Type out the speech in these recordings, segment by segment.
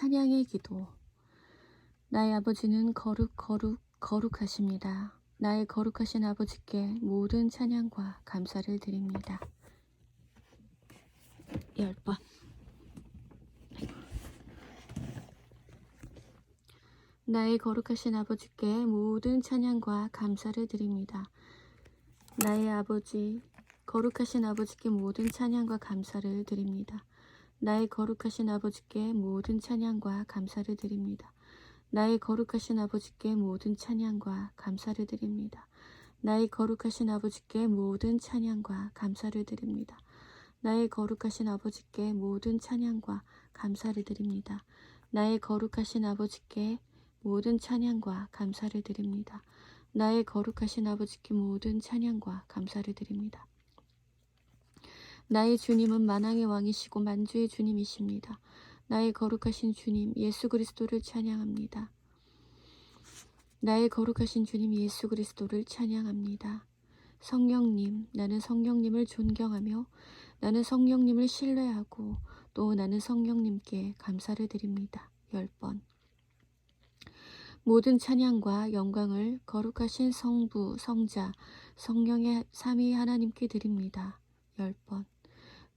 찬양의 기도. 나의 아버지는 거룩, 거룩, 거룩하십니다. 나의 거룩하신 아버지께 모든 찬양과 감사를 드립니다. 열 번. 나의 거룩하신 아버지께 모든 찬양과 감사를 드립니다. 나의 아버지, 거룩하신 아버지께 모든 찬양과 감사를 드립니다. 나의 거룩하신 아버지께 모든 찬양과 감사를 드립니다. 나의 거룩하신 아버지께 모든 찬양과 감사를 드립니다. 나의 거룩하신 아버지께 모든 찬양과 감사를 드립니다. 나의 거룩하신 아버지께 모든 찬양과 감사를 드립니다. 나의 거룩하신 아버지께 모든 찬양과 감사를 드립니다. 나의 거룩하신 아버지께 모든 찬양과 감사를 드립니다. 나의 주님은 만왕의 왕이시고 만주의 주님이십니다. 나의 거룩하신 주님 예수 그리스도를 찬양합니다. 나의 거룩하신 주님 예수 그리스도를 찬양합니다. 성령님, 나는 성령님을 존경하며 나는 성령님을 신뢰하고 또 나는 성령님께 감사를 드립니다. 열 번. 모든 찬양과 영광을 거룩하신 성부, 성자, 성령의 삼위 하나님께 드립니다. 열 번.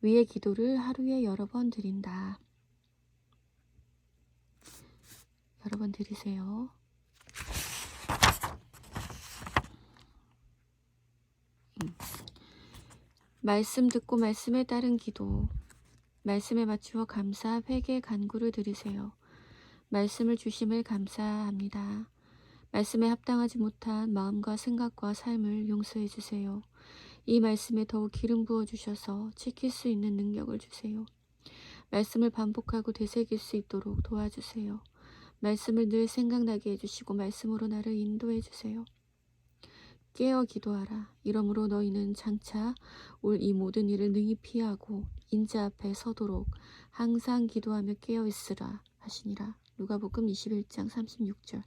위의 기도를 하루에 여러 번 드린다. 여러 번 드리세요. 음. 말씀 듣고 말씀에 따른 기도. 말씀에 맞추어 감사, 회개, 간구를 드리세요. 말씀을 주심을 감사합니다. 말씀에 합당하지 못한 마음과 생각과 삶을 용서해 주세요. 이 말씀에 더욱 기름 부어 주셔서 지킬 수 있는 능력을 주세요. 말씀을 반복하고 되새길 수 있도록 도와주세요. 말씀을 늘 생각나게 해주시고 말씀으로 나를 인도해 주세요. 깨어 기도하라. 이러므로 너희는 장차 올 이 모든 일을 능히 피하고 인자 앞에 서도록 항상 기도하며 깨어 있으라 하시니라. 누가복음 21장 36절.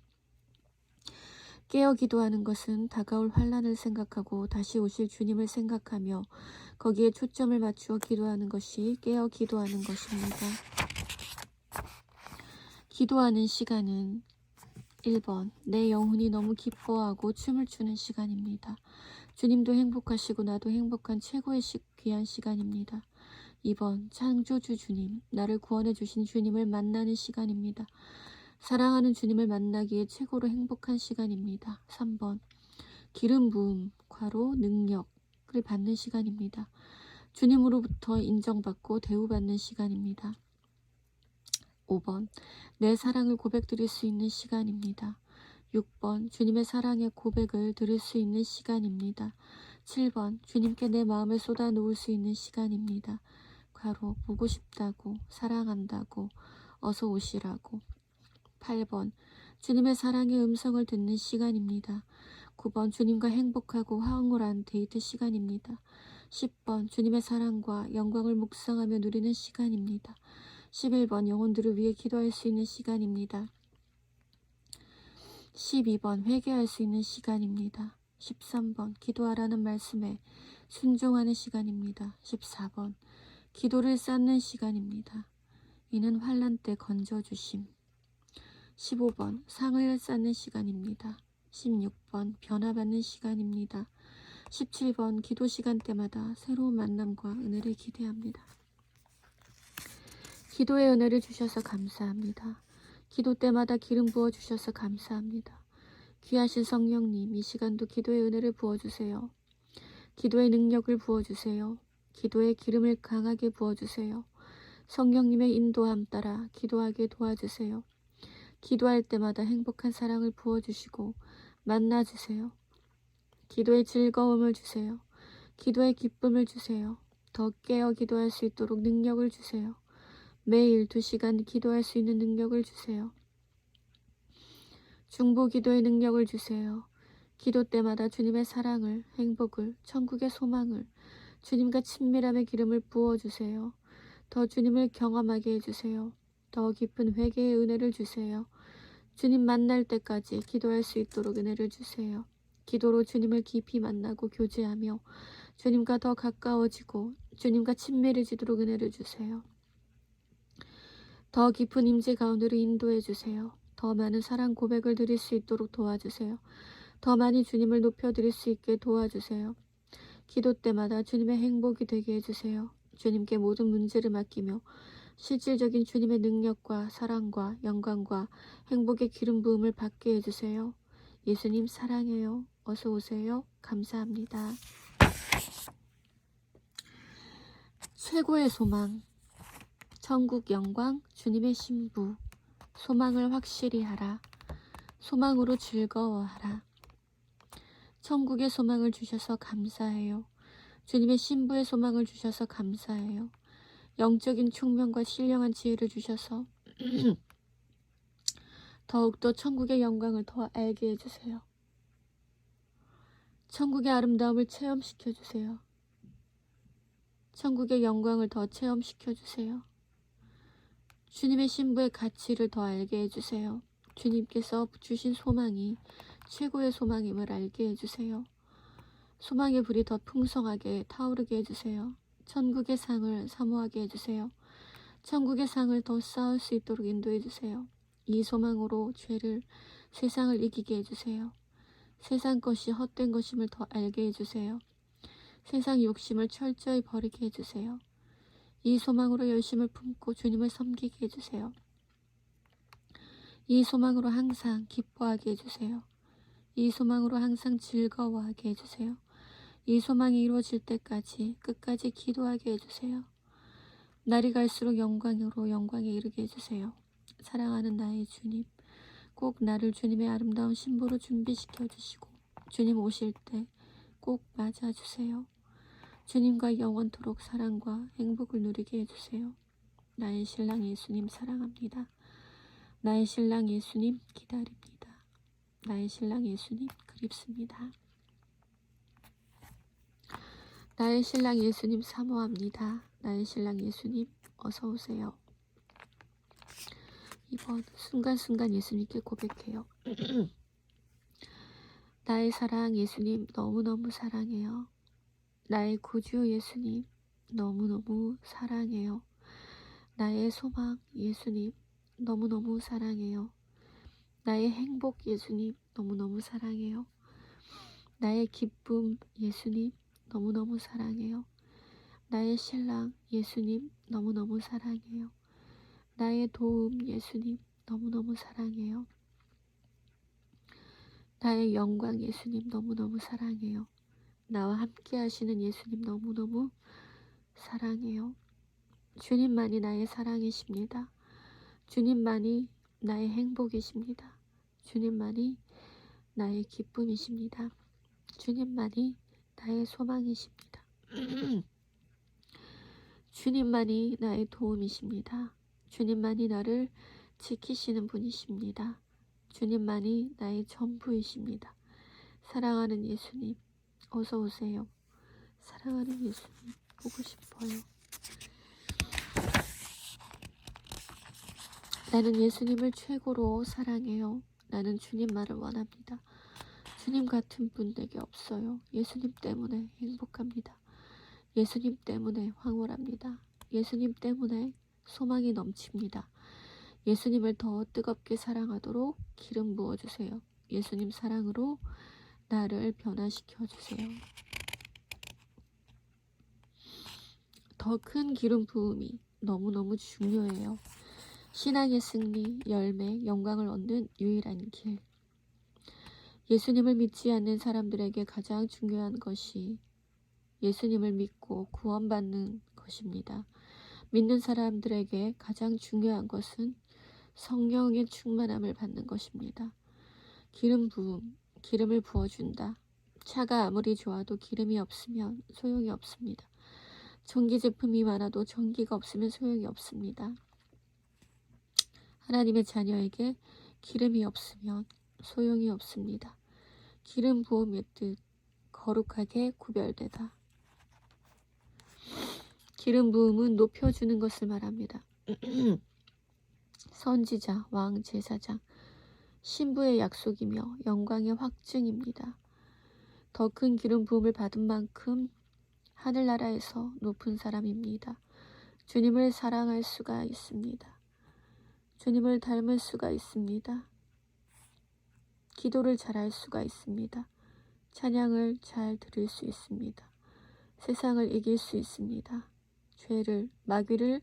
깨어 기도하는 것은 다가올 환란을 생각하고 다시 오실 주님을 생각하며 거기에 초점을 맞추어 기도하는 것이 깨어 기도하는 것입니다. 기도하는 시간은 1번 내 영혼이 너무 기뻐하고 춤을 추는 시간입니다. 주님도 행복하시고 나도 행복한 최고의 시, 귀한 시간입니다. 2번 창조주 주님 나를 구원해 주신 주님을 만나는 시간입니다. 사랑하는 주님을 만나기에 최고로 행복한 시간입니다. 3번 기름 부음, 과로 능력을 받는 시간입니다. 주님으로부터 인정받고 대우받는 시간입니다. 5번 내 사랑을 고백드릴 수 있는 시간입니다. 6번 주님의 사랑의 고백을 들을 수 있는 시간입니다. 7번 주님께 내 마음을 쏟아 놓을 수 있는 시간입니다. 가로 보고 싶다고 사랑한다고 어서 오시라고 8번 주님의 사랑의 음성을 듣는 시간입니다. 9번 주님과 행복하고 황홀한 데이트 시간입니다. 10번 주님의 사랑과 영광을 묵상하며 누리는 시간입니다. 11번 영혼들을 위해 기도할 수 있는 시간입니다. 12번 회개할 수 있는 시간입니다. 13번 기도하라는 말씀에 순종하는 시간입니다. 14번 기도를 쌓는 시간입니다. 이는 환란 때 건져주심. 15번 상을 쌓는 시간입니다. 16번 변화받는 시간입니다. 17번 기도 시간 때마다 새로운 만남과 은혜를 기대합니다. 기도의 은혜를 주셔서 감사합니다. 기도 때마다 기름 부어 주셔서 감사합니다. 귀하신 성령님, 이 시간도 기도의 은혜를 부어 주세요. 기도의 능력을 부어 주세요. 기도의 기름을 강하게 부어 주세요. 성령님의 인도함 따라 기도하게 도와주세요. 기도할 때마다 행복한 사랑을 부어 주시고 만나 주세요. 기도의 즐거움을 주세요. 기도의 기쁨을 주세요. 더 깨어 기도할 수 있도록 능력을 주세요. 매일 두 시간 기도할 수 있는 능력을 주세요. 중보 기도의 능력을 주세요. 기도 때마다 주님의 사랑을, 행복을, 천국의 소망을, 주님과 친밀함의 기름을 부어주세요. 더 주님을 경험하게 해주세요. 더 깊은 회개의 은혜를 주세요. 주님 만날 때까지 기도할 수 있도록 은혜를 주세요. 기도로 주님을 깊이 만나고 교제하며 주님과 더 가까워지고 주님과 친밀해지도록 은혜를 주세요. 더 깊은 임재 가운데로 인도해 주세요. 더 많은 사랑 고백을 드릴 수 있도록 도와주세요. 더 많이 주님을 높여 드릴 수 있게 도와주세요. 기도 때마다 주님의 행복이 되게 해주세요. 주님께 모든 문제를 맡기며 실질적인 주님의 능력과 사랑과 영광과 행복의 기름 부음을 받게 해주세요. 예수님 사랑해요. 어서 오세요. 감사합니다. 최고의 소망. 천국 영광, 주님의 신부. 소망을 확실히 하라. 소망으로 즐거워하라. 천국의 소망을 주셔서 감사해요. 주님의 신부의 소망을 주셔서 감사해요. 영적인 총명과 신령한 지혜를 주셔서 더욱더 천국의 영광을 더 알게 해주세요. 천국의 아름다움을 체험시켜 주세요. 천국의 영광을 더 체험시켜 주세요. 주님의 신부의 가치를 더 알게 해주세요. 주님께서 주신 소망이 최고의 소망임을 알게 해주세요. 소망의 불이 더 풍성하게 타오르게 해주세요. 천국의 상을 사모하게 해주세요. 천국의 상을 더 쌓을 수 있도록 인도해 주세요. 이 소망으로 죄를 세상을 이기게 해주세요. 세상 것이 헛된 것임을 더 알게 해주세요. 세상 욕심을 철저히 버리게 해주세요. 이 소망으로 열심을 품고 주님을 섬기게 해주세요. 이 소망으로 항상 기뻐하게 해주세요. 이 소망으로 항상 즐거워하게 해주세요. 이 소망이 이루어질 때까지 끝까지 기도하게 해주세요. 날이 갈수록 영광으로 영광에 이르게 해주세요. 사랑하는 나의 주님, 꼭 나를 주님의 아름다운 신부로 준비시켜 주시고 주님 오실 때 꼭 맞아주세요. 주님과 영원토록 사랑과 행복을 누리게 해주세요. 나의 신랑 예수님 사랑합니다. 나의 신랑 예수님 기다립니다. 나의 신랑 예수님 그립습니다. 나의 신랑 예수님 사모합니다. 나의 신랑 예수님 어서 오세요. 이번 순간순간 예수님께 고백해요. 나의 사랑 예수님 너무너무 사랑해요. 나의 구주 예수님 너무너무 사랑해요. 나의 소망 예수님 너무너무 사랑해요. 나의 행복 예수님 너무너무 사랑해요. 나의 기쁨 예수님 너무너무 사랑해요. 나의 신랑 예수님 너무너무 사랑해요. 나의 도움 예수님 너무너무 사랑해요. 나의 영광 예수님 너무너무 사랑해요. 나와 함께 하시는 예수님 너무너무 사랑해요. 주님만이 나의 사랑이십니다. 주님만이 나의 행복이십니다. 주님만이 나의 기쁨이십니다. 주님만이 나의 소망이십니다. 주님만이 나의 도움이십니다. 주님만이 나를 지키시는 분이십니다. 주님만이 나의 전부이십니다. 사랑하는 예수님, 어서 오세요. 사랑하는 예수님, 보고 싶어요. 나는 예수님을 최고로 사랑해요. 나는 주님만을 원합니다. 주님 같은 분 내게 없어요. 예수님 때문에 행복합니다. 예수님 때문에 황홀합니다. 예수님 때문에 소망이 넘칩니다. 예수님을 더 뜨겁게 사랑하도록 기름 부어주세요. 예수님 사랑으로 나를 변화시켜 주세요. 더 큰 기름 부음이 너무너무 중요해요. 신앙의 승리, 열매, 영광을 얻는 유일한 길. 예수님을 믿지 않는 사람들에게 가장 중요한 것이 예수님을 믿고 구원받는 것입니다. 믿는 사람들에게 가장 중요한 것은 성령의 충만함을 받는 것입니다. 기름 부음, 기름을 부어준다. 차가 아무리 좋아도 기름이 없으면 소용이 없습니다. 전기 제품이 많아도 전기가 없으면 소용이 없습니다. 하나님의 자녀에게 기름이 없으면 소용이 없습니다. 기름 부음의 뜻 거룩하게 구별되다. 기름 부음은 높여주는 것을 말합니다. 선지자, 왕, 제사장, 신부의 약속이며 영광의 확증입니다. 더 큰 기름 부음을 받은 만큼 하늘나라에서 높은 사람입니다. 주님을 사랑할 수가 있습니다. 주님을 닮을 수가 있습니다. 기도를 잘 할 수가 있습니다. 찬양을 잘 들을 수 있습니다. 세상을 이길 수 있습니다. 죄를, 마귀를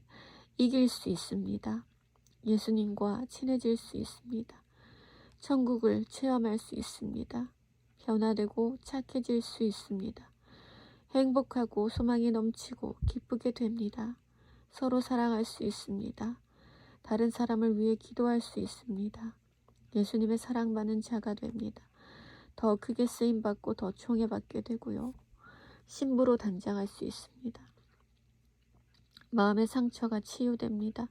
이길 수 있습니다. 예수님과 친해질 수 있습니다. 천국을 체험할 수 있습니다. 변화되고 착해질 수 있습니다. 행복하고 소망이 넘치고 기쁘게 됩니다. 서로 사랑할 수 있습니다. 다른 사람을 위해 기도할 수 있습니다. 예수님의 사랑받는 자가 됩니다. 더 크게 쓰임받고 더 총애받게 되고요. 신부로 단장할 수 있습니다. 마음의 상처가 치유됩니다.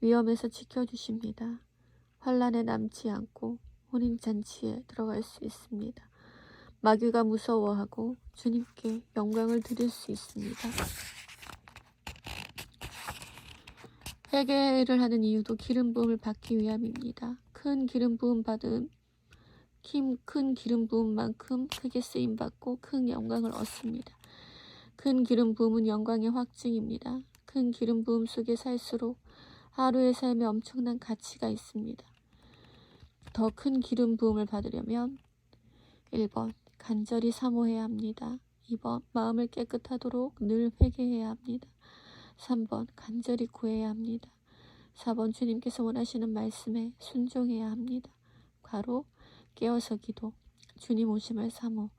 위험에서 지켜주십니다. 환란에 남지 않고 혼인잔치에 들어갈 수 있습니다. 마귀가 무서워하고 주님께 영광을 드릴 수 있습니다. 회개를 하는 이유도 기름 부음을 받기 위함입니다. 큰 기름 부음 받은 힘, 큰 기름 부음만큼 크게 쓰임 받고 큰 영광을 얻습니다. 큰 기름 부음은 영광의 확증입니다. 큰 기름 부음 속에 살수록 하루의 삶에 엄청난 가치가 있습니다. 더 큰 기름 부음을 받으려면 1번 간절히 사모해야 합니다. 2번 마음을 깨끗하도록 늘 회개해야 합니다. 3번 간절히 구해야 합니다. 4번 주님께서 원하시는 말씀에 순종해야 합니다. 과로 깨어서 기도 주님 오심을 사모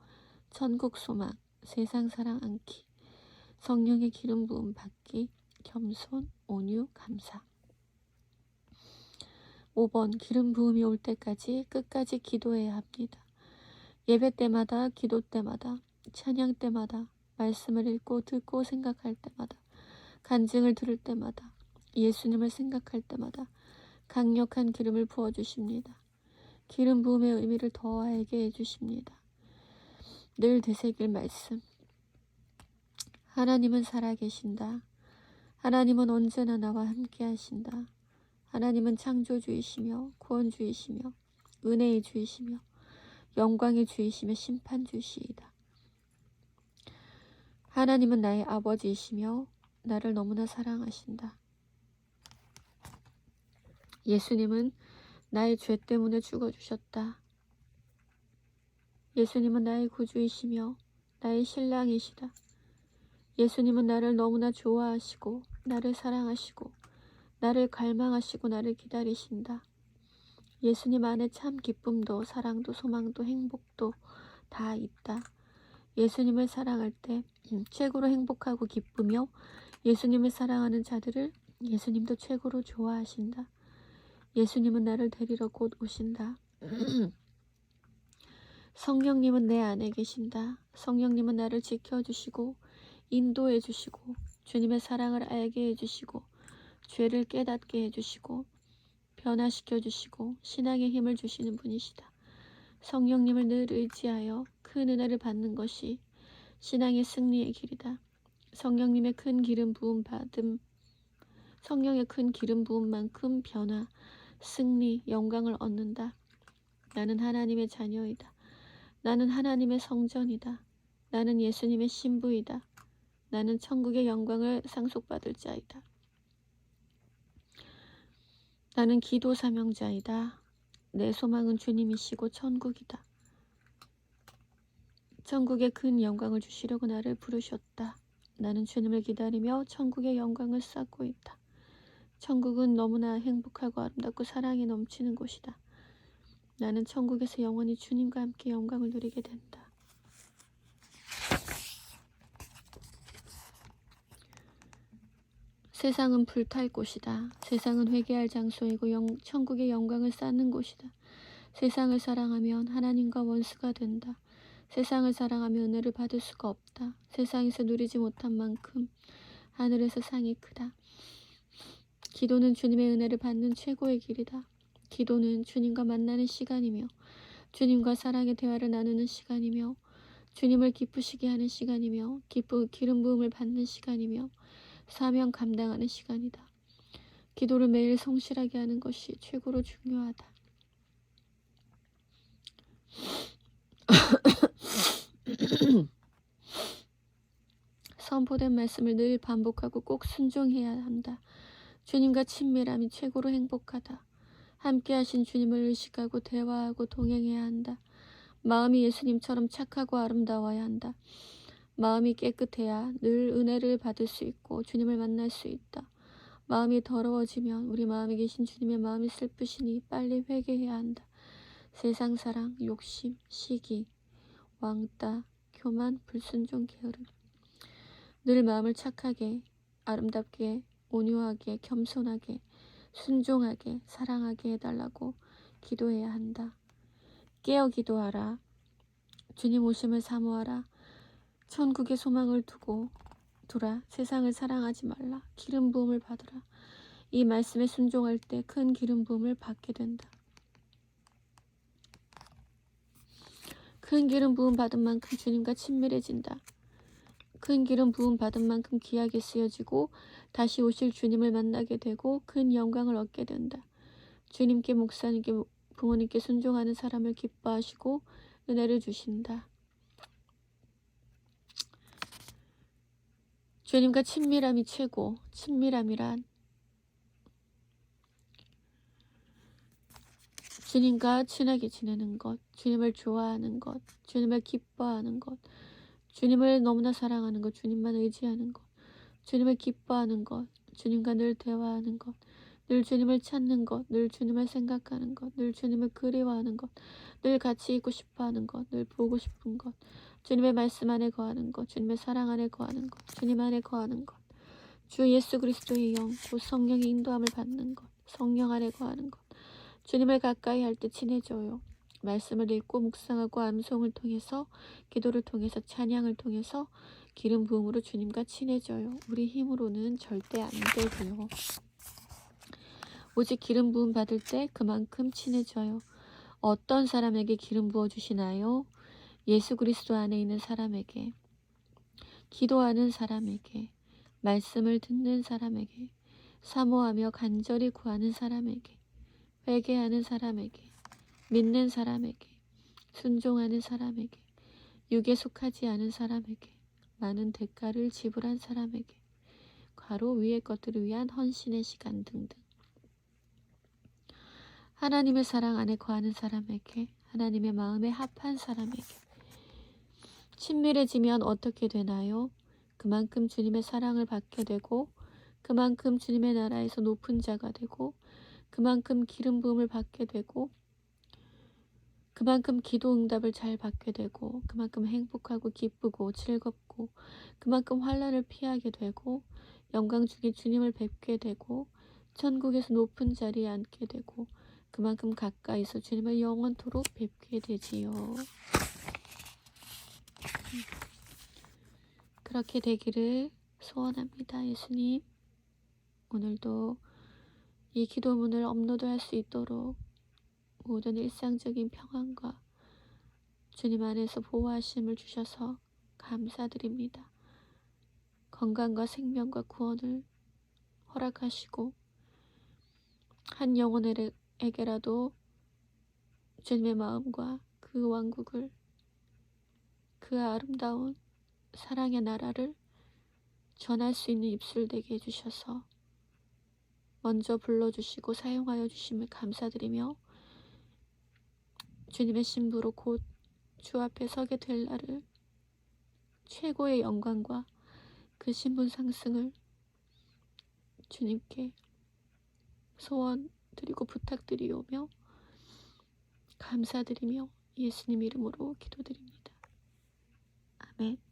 천국 소망 세상 사랑 않기 성령의 기름 부음 받기 겸손 온유 감사 5번 기름 부음이 올 때까지 끝까지 기도해야 합니다. 예배 때마다 기도 때마다 찬양 때마다 말씀을 읽고 듣고 생각할 때마다 간증을 들을 때마다 예수님을 생각할 때마다 강력한 기름을 부어 주십니다. 기름 부음의 의미를 더 알게 해 주십니다. 늘 되새길 말씀. 하나님은 살아계신다. 하나님은 언제나 나와 함께 하신다. 하나님은 창조주이시며 구원주이시며 은혜의 주이시며 영광의 주이시며 심판주시이다. 하나님은 나의 아버지이시며 나를 너무나 사랑하신다. 예수님은 나의 죄 때문에 죽어주셨다. 예수님은 나의 구주이시며 나의 신랑이시다. 예수님은 나를 너무나 좋아하시고 나를 사랑하시고 나를 갈망하시고 나를 기다리신다. 예수님 안에 참 기쁨도 사랑도 소망도 행복도 다 있다. 예수님을 사랑할 때 최고로 행복하고 기쁘며 예수님을 사랑하는 자들을 예수님도 최고로 좋아하신다. 예수님은 나를 데리러 곧 오신다. 성령님은 내 안에 계신다. 성령님은 나를 지켜주시고 인도해 주시고 주님의 사랑을 알게 해주시고 죄를 깨닫게 해주시고 변화시켜 주시고 신앙의 힘을 주시는 분이시다. 성령님을 늘 의지하여 큰 은혜를 받는 것이 신앙의 승리의 길이다. 성령님의 큰 기름 부음 받음 성령의 큰 기름 부음만큼 변화, 승리, 영광을 얻는다. 나는 하나님의 자녀이다. 나는 하나님의 성전이다. 나는 예수님의 신부이다. 나는 천국의 영광을 상속받을 자이다. 나는 기도 사명자이다. 내 소망은 주님이시고 천국이다. 천국의 큰 영광을 주시려고 나를 부르셨다. 나는 주님을 기다리며 천국의 영광을 쌓고 있다. 천국은 너무나 행복하고 아름답고 사랑이 넘치는 곳이다. 나는 천국에서 영원히 주님과 함께 영광을 누리게 된다. 세상은 불탈 곳이다. 세상은 회개할 장소이고 영, 천국의 영광을 쌓는 곳이다. 세상을 사랑하면 하나님과 원수가 된다. 세상을 사랑하면 은혜를 받을 수가 없다. 세상에서 누리지 못한 만큼 하늘에서 상이 크다. 기도는 주님의 은혜를 받는 최고의 길이다. 기도는 주님과 만나는 시간이며 주님과 사랑의 대화를 나누는 시간이며 주님을 기쁘시게 하는 시간이며 기쁘 기름 부음을 받는 시간이며 사명 감당하는 시간이다. 기도를 매일 성실하게 하는 것이 최고로 중요하다. 선포된 말씀을 늘 반복하고 꼭 순종해야 한다. 주님과 친밀함이 최고로 행복하다. 함께 하신 주님을 의식하고 대화하고 동행해야 한다. 마음이 예수님처럼 착하고 아름다워야 한다. 마음이 깨끗해야 늘 은혜를 받을 수 있고 주님을 만날 수 있다. 마음이 더러워지면 우리 마음에 계신 주님의 마음이 슬프시니 빨리 회개해야 한다. 세상 사랑, 욕심, 시기, 왕따, 교만, 불순종, 게으름. 늘 마음을 착하게, 아름답게, 온유하게, 겸손하게, 순종하게, 사랑하게 해달라고 기도해야 한다. 깨어 기도하라. 주님 오심을 사모하라. 천국의 소망을 두고 두라. 세상을 사랑하지 말라. 기름 부음을 받으라. 이 말씀에 순종할 때 큰 기름 부음을 받게 된다. 큰 기름 부음 받은 만큼 주님과 친밀해진다. 큰 기름 부음 받은 만큼 귀하게 쓰여지고 다시 오실 주님을 만나게 되고 큰 영광을 얻게 된다. 주님께 목사님께 부모님께 순종하는 사람을 기뻐하시고 은혜를 주신다. 주님과 친밀함이 최고. 친밀함이란 주님과 친하게 지내는 것, 주님을 좋아하는 것, 주님을 기뻐하는 것, 주님을 너무나 사랑하는 것, 주님만 의지하는 것, 주님을 기뻐하는 것, 주님과 늘 대화하는 것, 늘 주님을 찾는 것, 늘 주님을 생각하는 것, 늘 주님을 그리워하는 것, 늘 같이 있고 싶어 하는 것, 늘 보고 싶은 것, 주님의 말씀 안에 거하는 것, 주님의 사랑 안에 거하는 것, 주님 안에 거하는 것, 주 예수 그리스도의 영, 곧 성령의 인도함을 받는 것, 성령 안에 거하는 것, 주님을 가까이 할 때 친해져요. 말씀을 읽고 묵상하고 암송을 통해서 기도를 통해서 찬양을 통해서 기름 부음으로 주님과 친해져요. 우리 힘으로는 절대 안 되고요. 오직 기름 부음 받을 때 그만큼 친해져요. 어떤 사람에게 기름 부어 주시나요? 예수 그리스도 안에 있는 사람에게, 기도하는 사람에게, 말씀을 듣는 사람에게, 사모하며 간절히 구하는 사람에게, 회개하는 사람에게, 믿는 사람에게, 순종하는 사람에게, 육에 속하지 않은 사람에게, 많은 대가를 지불한 사람에게, 과로 위의 것들을 위한 헌신의 시간 등등. 하나님의 사랑 안에 거하는 사람에게, 하나님의 마음에 합한 사람에게. 친밀해지면 어떻게 되나요? 그만큼 주님의 사랑을 받게 되고, 그만큼 주님의 나라에서 높은 자가 되고, 그만큼 기름 부음을 받게 되고 그만큼 기도 응답을 잘 받게 되고 그만큼 행복하고 기쁘고 즐겁고 그만큼 환란을 피하게 되고 영광 중에 주님을 뵙게 되고 천국에서 높은 자리에 앉게 되고 그만큼 가까이서 주님을 영원토록 뵙게 되지요. 그렇게 되기를 소원합니다. 예수님. 오늘도 이 기도문을 업로드할 수 있도록 모든 일상적인 평안과 주님 안에서 보호하심을 주셔서 감사드립니다. 건강과 생명과 구원을 허락하시고 한 영혼에게라도 주님의 마음과 그 왕국을 그 아름다운 사랑의 나라를 전할 수 있는 입술 되게 해주셔서 먼저 불러주시고 사용하여 주심을 감사드리며 주님의 신부로 곧 주 앞에 서게 될 날을 최고의 영광과 그 신분 상승을 주님께 소원 드리고 부탁드리오며 감사드리며 예수님 이름으로 기도드립니다. 아멘.